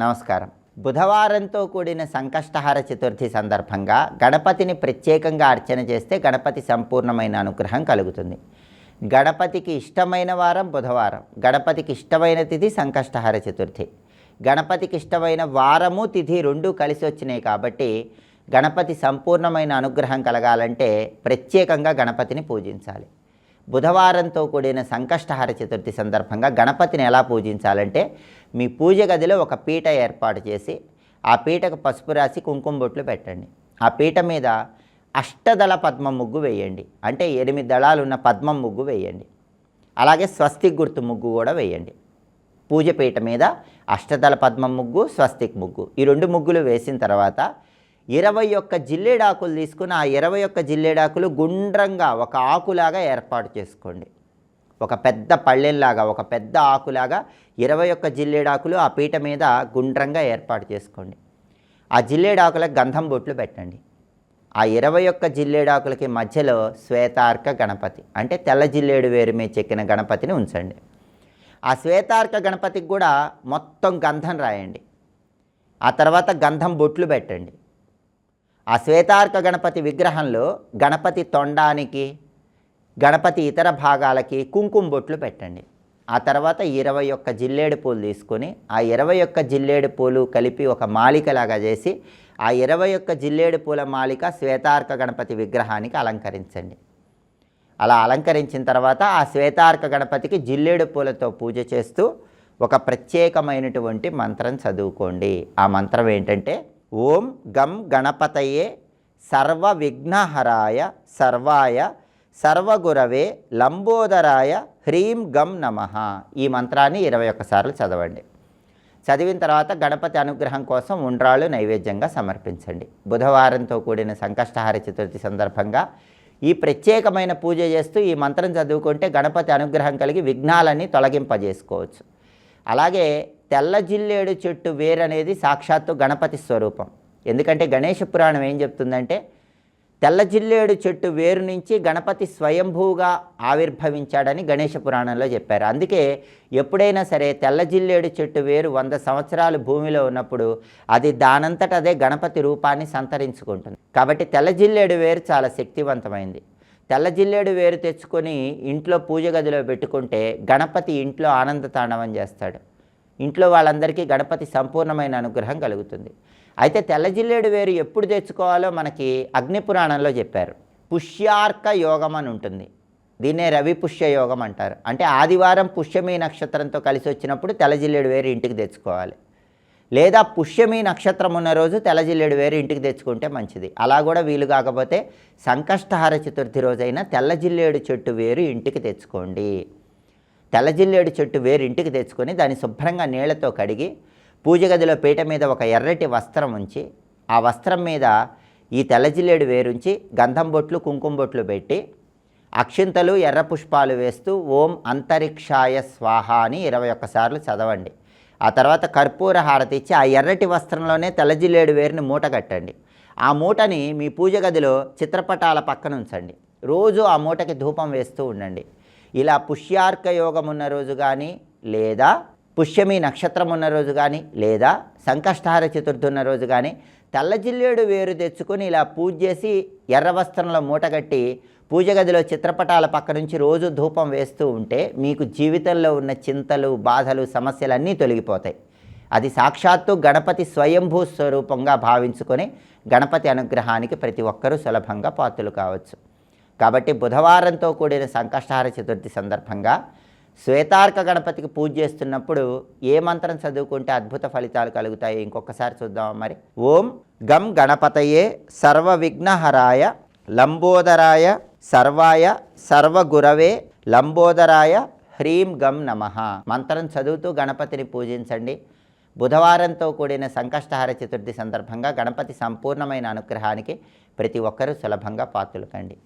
నమస్కారం. బుధవారంతో కూడిన సంకష్టహార చతుర్థి సందర్భంగా గణపతిని ప్రత్యేకంగా అర్చన చేస్తే గణపతి సంపూర్ణమైన అనుగ్రహం కలుగుతుంది. గణపతికి ఇష్టమైన వారం బుధవారం. గణపతికి ఇష్టమైన తిథి సంకష్టహార చతుర్థి. గణపతికి ఇష్టమైన వారము తిథి రెండు కలిసి వచ్చినాయి కాబట్టి గణపతి సంపూర్ణమైన అనుగ్రహం కలగాలంటే ప్రత్యేకంగా గణపతిని పూజించాలి. బుధవారంతో కూడిన సంకష్టహార చతుర్థి సందర్భంగా గణపతిని ఎలా పూజించాలంటే మీ పూజ గదిలో ఒక పీట ఏర్పాటు చేసి ఆ పీటకు పసుపు రాసి కుంకుమ బొట్లు పెట్టండి. ఆ పీట మీద అష్టదళ పద్మ ముగ్గు వేయండి. అంటే ఎనిమిది దళాలు ఉన్న పద్మం ముగ్గు వేయండి. అలాగే స్వస్తిక్ గుర్తు ముగ్గు కూడా వేయండి. పూజ పీట మీద అష్టదళ పద్మం ముగ్గు స్వస్తిక్ ముగ్గు. ఈ రెండు ముగ్గులు వేసిన తర్వాత ఇరవై ఒక్క జిల్లేడాకులు తీసుకుని ఆ ఇరవై ఒక్క జిల్లేడాకులు గుండ్రంగా ఒక ఆకులాగా ఏర్పాటు చేసుకోండి. ఒక పెద్ద పళ్ళెల్లాగా ఒక పెద్ద ఆకులాగా ఇరవై ఒక్క జిల్లేడాకులు ఆ పీట మీద గుండ్రంగా ఏర్పాటు చేసుకోండి. ఆ జిల్లేడాకులకు గంధం బొట్లు పెట్టండి. ఆ ఇరవై ఒక్క జిల్లేడాకులకి మధ్యలో శ్వేతార్క గణపతి అంటే తెల్ల జిల్లేడు వేరు మీద చెక్కిన గణపతిని ఉంచండి. ఆ శ్వేతార్క గణపతికి కూడా మొత్తం గంధం రాయండి. ఆ తర్వాత గంధం బొట్లు పెట్టండి. ఆ శ్వేతార్క గణపతి విగ్రహంలో గణపతి తొండానికి గణపతి ఇతర భాగాలకి కుంకుమ బొట్లు పెట్టండి. ఆ తర్వాత ఇరవై ఒక్క జిల్లేడు పూలు తీసుకొని ఆ ఇరవై ఒక్క జిల్లేడు పూలు కలిపి ఒక మాలికలాగా చేసి ఆ ఇరవై ఒక్క జిల్లేడు పూల మాలిక శ్వేతార్క గణపతి విగ్రహానికి అలంకరించండి. అలా అలంకరించిన తర్వాత ఆ శ్వేతార్క గణపతికి జిల్లేడు పూలతో పూజ చేస్తూ ఒక ప్రత్యేకమైనటువంటి మంత్రం చదువుకోండి. ఆ మంత్రం ఏంటంటే ఓం గం గణపతయే సర్వ విఘ్నహరాయ సర్వాయ సర్వగురవే లంబోదరాయ హ్రీం గం నమ. ఈ మంత్రాన్ని ఇరవై ఒక్కసార్లు చదవండి. చదివిన తర్వాత గణపతి అనుగ్రహం కోసం ఉండ్రాళ్ళు నైవేద్యంగా సమర్పించండి. బుధవారంతో కూడిన సంకష్టహార చతుర్థి సందర్భంగా ఈ ప్రత్యేకమైన పూజ చేస్తూ ఈ మంత్రం చదువుకుంటే గణపతి అనుగ్రహం కలిగి విఘ్నాలన్నీ తొలగింపజేసుకోవచ్చు. అలాగే తెల్ల జిల్లేడు చెట్టు వేరనేది సాక్షాత్తు గణపతి స్వరూపం. ఎందుకంటే గణేష పురాణం ఏం చెప్తుందంటే తెల్ల జిల్లేడు చెట్టు వేరు నుంచి గణపతి స్వయంభూగా ఆవిర్భవించాడని గణేష పురాణంలో చెప్పారు. అందుకే ఎప్పుడైనా సరే తెల్ల జిల్లేడు చెట్టు వేరు వంద సంవత్సరాలు భూమిలో ఉన్నప్పుడు అది దానంతట అదే గణపతి రూపాన్ని సంతరించుకుంటుంది. కాబట్టి తెల్ల జిల్లేడు వేరు చాలా శక్తివంతమైంది. తెల్ల జిల్లేడు వేరు తెచ్చుకొని ఇంట్లో పూజ గదిలో పెట్టుకుంటే గణపతి ఇంట్లో ఆనంద తాండవం చేస్తాడు. ఇంట్లో వాళ్ళందరికీ గణపతి సంపూర్ణమైన అనుగ్రహం కలుగుతుంది. అయితే తెల్లజిల్లేడు వేరు ఎప్పుడు తెచ్చుకోవాలో మనకి అగ్ని పురాణంలో చెప్పారు. పుష్యార్క యోగం అని ఉంటుంది. దీన్నే రవి పుష్య యోగం అంటారు. అంటే ఆదివారం పుష్యమి నక్షత్రంతో కలిసి వచ్చినప్పుడు తెల్లజిల్లేడు వేరు ఇంటికి తెచ్చుకోవాలి. లేదా పుష్యమి నక్షత్రం ఉన్న రోజు తెల్లజిల్లేడు వేరు ఇంటికి తెచ్చుకుంటే మంచిది. అలా కూడా వీలు కాకపోతే సంకష్టహార చతుర్థి రోజైన తెల్ల జిల్లేడు చెట్టు వేరు ఇంటికి తెచ్చుకోండి. తెల్లజిల్లేడు చెట్టు వేరు ఇంటికి తెచ్చుకొని దాన్ని శుభ్రంగా నీళ్ళతో కడిగి పూజ గదిలో పీట మీద ఒక ఎర్రటి వస్త్రం ఉంచి ఆ వస్త్రం మీద ఈ తెల్లజిల్లేడు వేరుంచి గంధం బొట్లు కుంకుమ బొట్లు పెట్టి అక్షింతలు ఎర్ర పుష్పాలు వేస్తూ ఓం అంతరిక్షాయ స్వాహ అని ఇరవై ఒక్కసార్లు చదవండి. ఆ తర్వాత కర్పూర హారతి ఇచ్చి ఆ ఎర్రటి వస్త్రంలోనే తెల్లజిల్లేడు వేరుని మూట కట్టండి. ఆ మూటని మీ పూజ గదిలో చిత్రపటాల పక్కన ఉంచండి. రోజు ఆ మూటకి ధూపం వేస్తూ ఉండండి. ఇలా పుష్యార్క యోగం ఉన్న రోజు కానీ లేదా పుష్యమి నక్షత్రం ఉన్న రోజు కానీ లేదా సంకష్టహార చతుర్థి ఉన్న రోజు కానీ తెల్లజిల్లేడు వేరు తెచ్చుకొని ఇలా పూజ చేసి ఎర్ర వస్త్రంలో మూటగట్టి పూజ గదిలో చిత్రపటాల పక్క నుంచి రోజు ధూపం వేస్తూ ఉంటే మీకు జీవితంలో ఉన్న చింతలు బాధలు సమస్యలన్నీ తొలగిపోతాయి. అది సాక్షాత్తు గణపతి స్వయంభూ స్వరూపంగా భావించుకొని గణపతి అనుగ్రహానికి ప్రతి ఒక్కరూ సులభంగా పాత్రలు కావచ్చు. కాబట్టి బుధవారంతో కూడిన సంకష్టహార చతుర్థి సందర్భంగా శ్వేతార్క గణపతికి పూజ చేస్తున్నప్పుడు ఏ మంత్రం చదువుకుంటే అద్భుత ఫలితాలు కలుగుతాయి? ఇంకొకసారి చూద్దాం మరి. ఓం గం గణపతయే సర్వ విఘ్నహరాయ లంబోదరాయ సర్వాయ సర్వగురవే లంబోదరాయ హ్రీం గం నమ. మంత్రం చదువుతూ గణపతిని పూజించండి. బుధవారంతో కూడిన సంకష్టహార చతుర్థి సందర్భంగా గణపతి సంపూర్ణమైన అనుగ్రహానికి ప్రతి ఒక్కరూ సులభంగా పాత్రలు కండి.